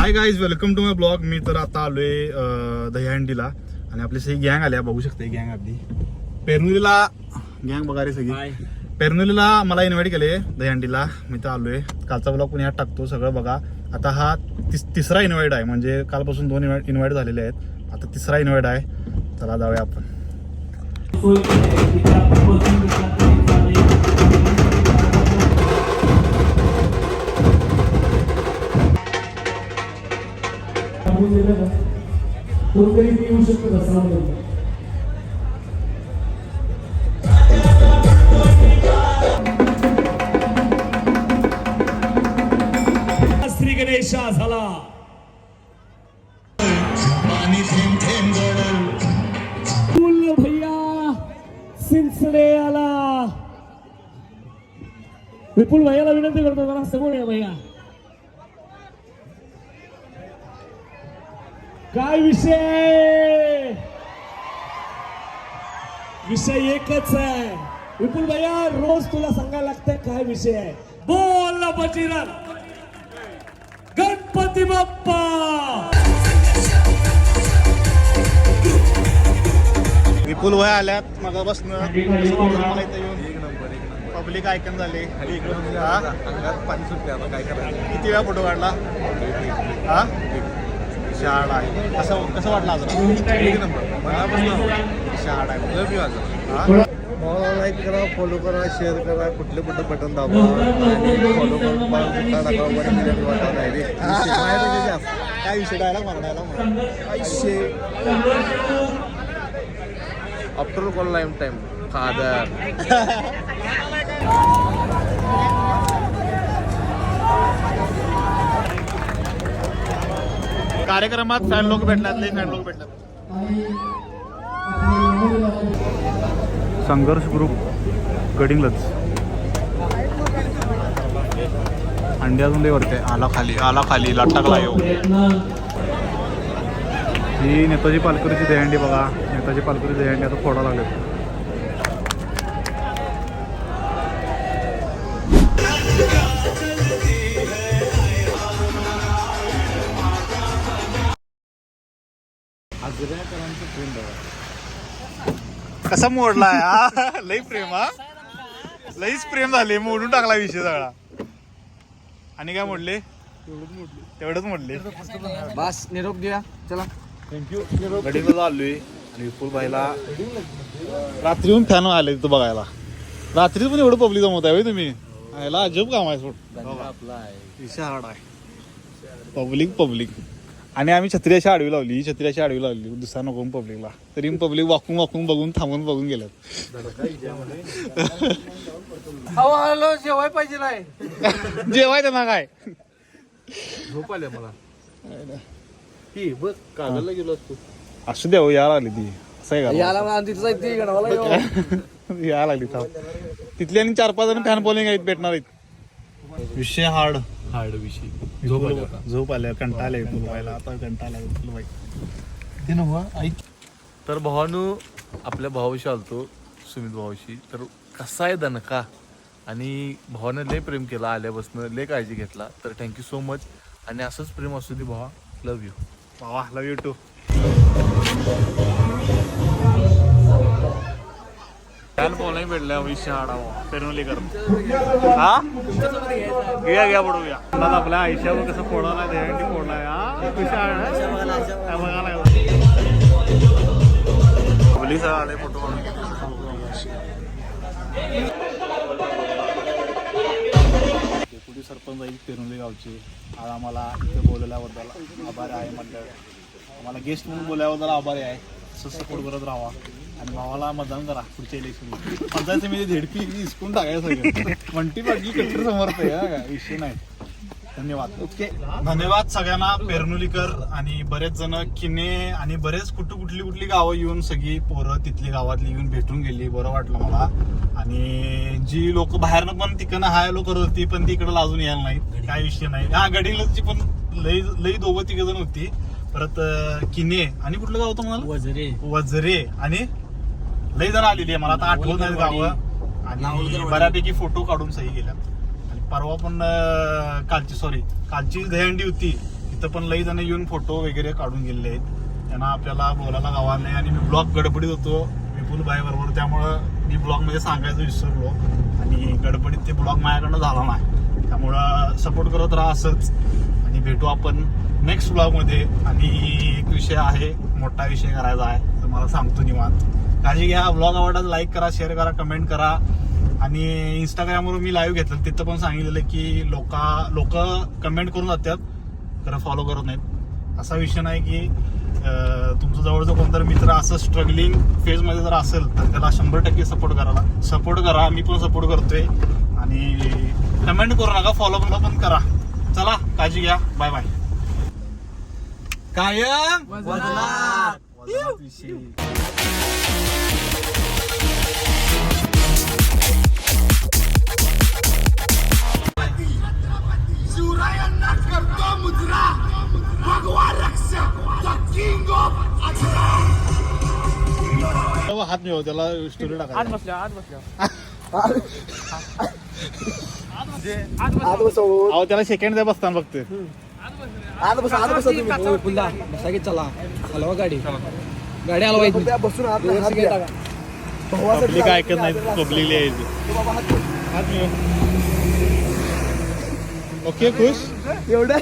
Hi guys welcome to my vlog मी तर आता आलोय दहीहंडीला. आणि आपली सगळी गँग आल्या बघू शकते गँग आपली. पेरनुलीला गँग बघा रे सगळी. पेरनुलीला मला इन्व्हाइट केले दहीहंडीला. मी तर आलोय. कालचा ब्लॉग पुण्यात टाकतो सगळं बघा. आता हा तिस तिसरा इन्व्हाइट आहे. म्हणजे कालपासून दोन इन्व्हाइट इन्व्हाइट झालेले आहेत. आता तिसरा इन्व्हाइट आहे. चला जाऊया आपण. कोणतरी ती येऊ शकतो असं श्री गणेशा झाला. भैया सिंचडे आला. विपुल भैयाला विनंती करतो जरा समोर या भैया. काय विषय? विषय एकच आहे. विपुल भैया रोज तुला सांगायला लागतंय काय विषय? आहे बोल ना बजीरन गणपती बाप्पा. विपुल वय आल्यात मग बसणं. पब्लिक आयकन झाले. हा? अंगात पाणी सुटते आता काय करायचं किती वेळा फोटो काढला? हा? शहाड आहे. कसं कसं वाटलं अजून एक नंबर. मनापासून शहाड आहे. लव यू आज? मला लाईक करा फॉलो करा शेअर करा. कुठले कुठले बटन दाबा. आणि फॉलो करून कुठला टाका वगैरे मिळेल वाटत नाही रे. माहिती जास्त. काय विषय डायलॉग म्हणा पैसे after call lime time father कार्यक्रमात फॅन लोक भेटल्यात लई फॅन लोक भेटल्यात संघर्ष ग्रुप गडिंगलच अंडी अजून लई वरते. आला खाली आला खाली लाटाकला येऊ ही नेताजी पालकरीची दहीहंडी बघा. नेताजी पालकरी दहीहंडी आता फोडा लागले कसा मोडलाय हा? लई प्रेम हा? लईच प्रेम झाले मोडून टाकला विषय सगळा. आणि काय मोडले? तेवढंच मोडले. बस निरोप घ्या चला. गडीला आलोय आणि विपुल भाईला रात्री फॅन आले तिथं बघायला. रात्री पण एवढं पब्लिक जमवत आहे तुम्ही. याला अजब काम आहे सोड. आपला आहे. विषय हार्ड आहे. Public public. आणि आम्ही छत्री अशी आडवी लावली छत्री अशी आडवी लावली दुसरा नको पब्लिकला तरी पब्लिक वाकून वाकून बघून थांबून बघून गेल्यात. जेवाय पाहिजे नाही. जेवाय त्यांना काय? झोप आले मला. ही बघ कागदला गेलो असतो. असू द्या हो, यायला लागली ती. असं आहे का? याला आणि तिथं जायचं गणवाला यायला लागली थांब. तिथली आणि चार पाच जण फॅन बॉलिंग आहेत भेटणार आहेत. विषय हार्ड हार्ड विषय. झोप आल्या कंटाळा आलाय विपुल भाईला आता कंटाळा भाई ते नव्हा ऐक तर भावानू आपल्या भावाशी आलतो सुमित भावाशी तर कसा आहे दणका? आणि भावानं लय प्रेम केला आल्यापासून लय काळजी घेतला. तर थँक्यू सो मच आणि असंच प्रेम असू दे भावा. लव यू वा love you too fan bowling भेटल्या विषय हाडा पेरवलीकर हा? घ्या घ्या पडू घ्या आता आपल्या आयुष्यावर कसं फोडवलाय दहीहंडी फोडलाय हा? विषय बघायला पोलीस आले फोटो डेप्युटी सरपंच आहेत पेरुंदे गावचे. आज आम्हाला इथे बोलवल्याबद्दल आभार आहे म्हटलं आम्हाला गेस्ट म्हणून बोलल्याबद्दल आभारी आहे. सपोर्ट करत राहा आणि भावाला मतदान करा पुढच्या इलेक्शन मतदानचं मी झेडपी हिसकून टाकायचं सगळं. म्हणती बाकी कट्टर समर्थ आहे हा? विषय नाही. धन्यवाद. ओके. धन्यवाद सगळ्यांना पेरनुलीकर आणि बरेच जण किने आणि बरेच कुठं कुठली कुठली गावं येऊन सगळी पोरं तिथली गावातली येऊन भेटून गेली. बरं वाटलं मला. आणि जी लोक बाहेरनं पण तिकडनं हाय लोक होती पण ती इकडे लाजून यायला नाहीत. काय विषय नाही. हा गडीलची पण लई लई दोघं तिघ जण होती. परत किने आणि कुठलं गाव होतं म्हणाल? वजरे. वजरे. आणि? लई जण आलेली आहे. मला आता आठवत नाही गावं. आणि बऱ्यापैकी फोटो काढून सही गेल्या आणि परवा पण कालची सॉरी कालची दहीहंडी होती. तिथं पण लई जण येऊन फोटो वगैरे काढून गेलेले आहेत. त्यांना आपल्याला बोलायला गावा नाही आणि मी ब्लॉग गडबडीत होतो. विपुल बाई बरोबर त्यामुळं मी ब्लॉगमध्ये सांगायचं विसरलो. आणि गडबडीत ते ब्लॉग माझ्याकडनं झाला नाही. त्यामुळं सपोर्ट करत राहा असंच. आणि भेटू आपण नेक्स्ट ब्लॉगमध्ये. आणि एक विषय आहे मोठा विषय करायचा आहे. तुम्हाला सांगतो निवांत. काळजी घ्या ब्लॉग आवडला लाईक करा शेअर करा कमेंट करा. आणि इंस्टाग्रामवर मी लाईव्ह घेतलं तिथं पण सांगितलेलं की लोक लोक कमेंट करून जातात. खरं फॉलो करत नाहीत. असा विषय नाही की तुमचं जवळचं कोणतरी मित्र असं स्ट्रगलिंग फेजमध्ये जर असेल तर त्याला शंभर टक्के सपोर्ट करायला. सपोर्ट करा मी पण सपोर्ट करतोय. आणि कमेंट करू नका फॉलो पण करा. चला काळजी घ्या. बाय बाय कायम! हात मिळव त्याला स्टोरी टाका अहो त्याला सेकंड द्या बसताना फक्त बसा आता बसा तुम्ही. हो, पुन्हा बसा की चला. हलवा गाडी. गाडी हलवायची त्या बसून आत हात घ्या. भावासाठी पब्लिक ऐकत नाही बाबा हात मिळव ओके खुश? एवढं?